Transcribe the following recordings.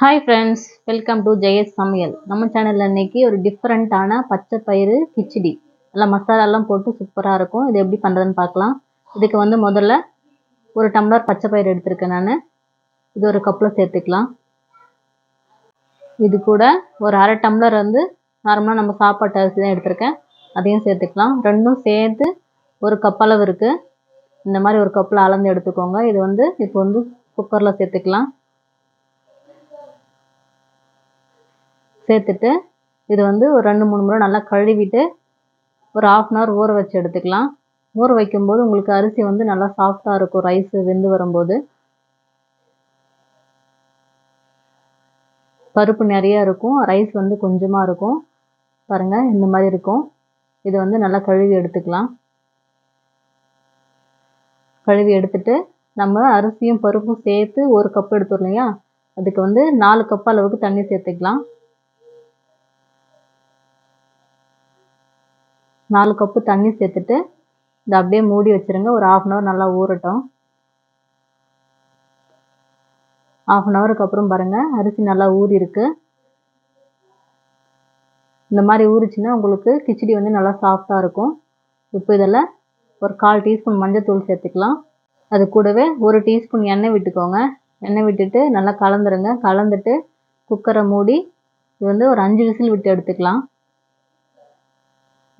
Hi friends welcome to Jaya's சமையல். நம்ம சேனலில் இன்றைக்கி ஒரு டிஃப்ரெண்ட்டான பச்சை பயிறு கிச்சடி. நல்லா மசாலாலாம் போட்டு சூப்பராக இருக்கும். இது எப்படி பண்ணுறதுன்னு பார்க்கலாம். இதுக்கு வந்து முதல்ல ஒரு டம்ளர் பச்சை பயிறு எடுத்திருக்கேன் நான். இது ஒரு கப்பில் சேர்த்துக்கலாம். இது கூட ஒரு அரை டம்ளர் வந்து நார்மலாக நம்ம சாப்பாட்டு அரிசி தான் எடுத்திருக்கேன். அதையும் சேர்த்துக்கலாம். ரெண்டும் சேர்த்து ஒரு கப் அளவு இருக்குது இந்த மாதிரி ஒரு கப்பில் அளந்து எடுத்துக்கோங்க. இது வந்து இப்போ வந்து குக்கரில் சேர்த்துக்கலாம். சேர்த்துட்டு இது வந்து ஒரு ரெண்டு மூணு முறை நல்லா கழுவிட்டு ஒரு ஆஃப் அன் ஹவர் ஊற வச்சு எடுத்துக்கலாம். ஊற வைக்கும்போது உங்களுக்கு அரிசி வந்து நல்லா சாஃப்டாக இருக்கும். ரைஸ் வெந்து வரும்போது. பருப்பு நிறையா இருக்கும். ரைஸ் வந்து கொஞ்சமாக இருக்கும். பாருங்கள் இந்த மாதிரி இருக்கும். இது வந்து நல்லா கழுவி எடுத்துக்கலாம். கழுவி எடுத்துட்டு நம்ம அரிசியும் பருப்பும் சேர்த்து ஒரு கப் எடுத்துடலையா இல்லையா? அதுக்கு வந்து நாலு கப் அளவுக்கு தண்ணி சேர்த்துக்கலாம். நாலு கப்பு தண்ணி சேர்த்துட்டு இதை அப்படியே மூடி வச்சுருங்க. ஒரு ஆஃப் அன் ஹவர் நல்லா ஊறட்டும். ஆஃப் அன் ஹவருக்கு அப்புறம் பாருங்கள் அரிசி நல்லா ஊறி இருக்கு. இந்த மாதிரி ஊறிச்சுன்னா உங்களுக்கு கிச்சடி வந்து நல்லா சாஃப்டாக இருக்கும். இப்போ இதில் ஒரு கால் டீஸ்பூன் மஞ்சள் சேர்த்துக்கலாம். அது கூடவே ஒரு டீஸ்பூன் எண்ணெய் விட்டுக்கோங்க. எண்ணெய் விட்டுட்டு நல்லா கலந்துருங்க. கலந்துட்டு குக்கரை மூடி இது வந்து ஒரு அஞ்சு விசில் விட்டு எடுத்துக்கலாம்.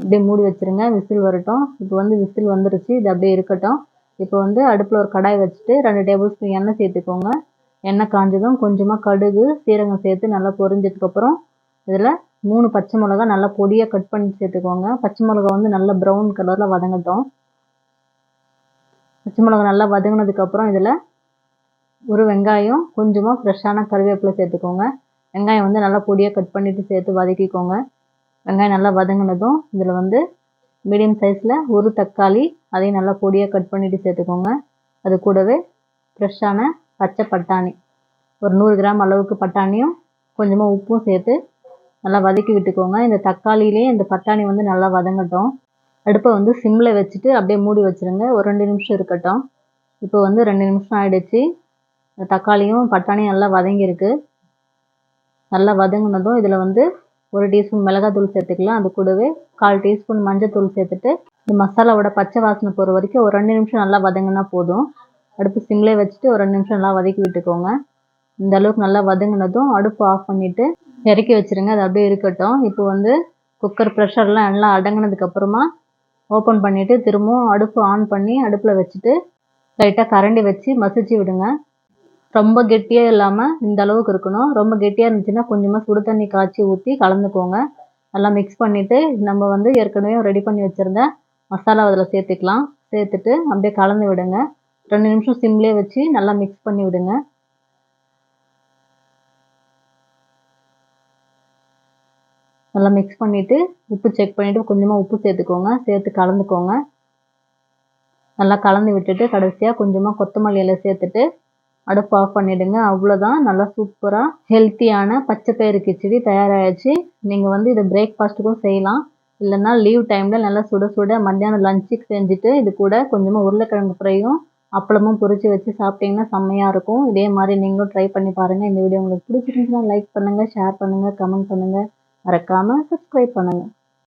அப்படியே மூடி வச்சுருங்க விசில் வரட்டும். இப்போ வந்து விசில் வந்துருச்சு இது அப்படியே இருக்கட்டும். இப்போ வந்து அடுப்பில் ஒரு கடாய் வச்சுட்டு ரெண்டு டேபிள் ஸ்பூன் எண்ணெய் சேர்த்துக்கோங்க. எண்ணெய் காஞ்சதும் கொஞ்சமாக கடுகு சீரகம் சேர்த்து நல்லா பொரிஞ்சதுக்கப்புறம் இதில் மூணு பச்சை மிளகா நல்லா பொடியாக கட் பண்ணி சேர்த்துக்கோங்க. பச்சை மிளகா வந்து நல்லா ப்ரௌன் கலரில் வதங்கட்டும். பச்சை மிளகா நல்லா வதங்கினதுக்கப்புறம் இதில் ஒரு வெங்காயம் கொஞ்சமாக ஃப்ரெஷ்ஷான கருவேப்பிலை சேர்த்துக்கோங்க. வெங்காயம் வந்து நல்லா பொடியாக கட் பண்ணிவிட்டு சேர்த்து வதக்கிக்கோங்க. வெங்காயம் நல்லா வதங்கினதும் இதில் வந்து மீடியம் சைஸில் ஒரு தக்காளி அதையும் நல்லா பொடியாக கட் பண்ணிவிட்டு சேர்த்துக்கோங்க. அது கூடவே ஃப்ரெஷ்ஷான பச்சை பட்டாணி. ஒரு நூறு கிராம் அளவுக்கு பட்டாணியும் கொஞ்சமாக உப்பும் சேர்த்து நல்லா வதக்கி விட்டுக்கோங்க. இந்த தக்காளியிலே இந்த பட்டாணி வந்து நல்லா வதங்கட்டும். அடுப்பை வந்து சிம்மில் வச்சுட்டு அப்படியே மூடி வச்சுருங்க. ஒரு ரெண்டு நிமிஷம் இருக்கட்டும். இப்போ வந்து ரெண்டு நிமிஷம் ஆகிடுச்சு தக்காளியும் பட்டாணியும் நல்லா வதங்கியிருக்கு. நல்லா வதங்கினதும் இதில் வந்து ஒரு டீஸ்பூன் மிளகாத்தூள் சேர்த்துக்கலாம். அது கூடவே கால் டீஸ்பூன் மஞ்சத்தூள் சேர்த்துட்டு இந்த மசாலாவோட பச்சை வாசனை போகிற வரைக்கும் ஒரு ரெண்டு நிமிஷம் நல்லா வதங்கினா போதும். அடுப்பு சிம்லே வச்சுட்டு ஒரு ரெண்டு நிமிஷம் நல்லா வதக்கி விட்டுக்கோங்க. இந்த அளவுக்கு நல்லா வதங்கினதும் அடுப்பு ஆஃப் பண்ணிவிட்டு இறக்கி வச்சுருங்க. அது அப்படியே இருக்கட்டும். இப்போ வந்து குக்கர் ப்ரெஷர்லாம் நல்லா அடங்கினதுக்கப்புறமா ஓப்பன் பண்ணிவிட்டு திரும்பவும் அடுப்பு ஆன் பண்ணி அடுப்பில் வச்சுட்டு லைட்டாக கரண்டி வச்சு மசிச்சு விடுங்க. ரொம்ப கெட்டியாக இல்லாமல் இந்த அளவுக்கு இருக்கணும். ரொம்ப கெட்டியாக இருந்துச்சுன்னா கொஞ்சமாக சுடு தண்ணி காய்ச்சி ஊற்றி கலந்துக்கோங்க. நல்லா மிக்ஸ் பண்ணிவிட்டு நம்ம வந்து ஏற்கனவே ரெடி பண்ணி வச்சுருந்த மசாலா அதில் சேர்த்துக்கலாம். சேர்த்துட்டு அப்படியே கலந்து விடுங்க. ரெண்டு நிமிஷம் சிம்லேயே வச்சு நல்லா மிக்ஸ் பண்ணி விடுங்க. நல்லா மிக்ஸ் பண்ணிவிட்டு உப்பு செக் பண்ணிவிட்டு கொஞ்சமாக உப்பு சேர்த்துக்கோங்க. சேர்த்து கலந்துக்கோங்க. நல்லா கலந்து விட்டுட்டு கடைசியாக கொஞ்சமாக கொத்தமல்லி இலை சேர்த்துட்டு அடுப்பு ஆஃப் பண்ணிவிடுங்க அவ்வளோதான் நல்லா சூப்பராக ஹெல்த்தியான பச்சை பயிறு கிச்சடி தயாராகிடுச்சு நீங்கள் வந்து இதை பிரேக்ஃபாஸ்ட்டுக்கும் செய்யலாம். இல்லைன்னா லீவ் டைமில் நல்லா சுட சுட மத்தியானம் லஞ்சுக்கு செஞ்சுட்டு இது கூட கொஞ்சமாக உருளைக்கிழங்கு ஃப்ரையும் அப்பளமும் பொரித்து வச்சு சாப்பிட்டிங்கன்னா செம்மையாக இருக்கும். இதே மாதிரி நீங்களும் ட்ரை பண்ணி பாருங்கள் இந்த வீடியோ உங்களுக்கு பிடிச்சிருந்துச்சுன்னா லைக் பண்ணுங்கள் ஷேர் பண்ணுங்கள் கமெண்ட் பண்ணுங்கள் மறக்காமல் சப்ஸ்கிரைப் பண்ணுங்கள்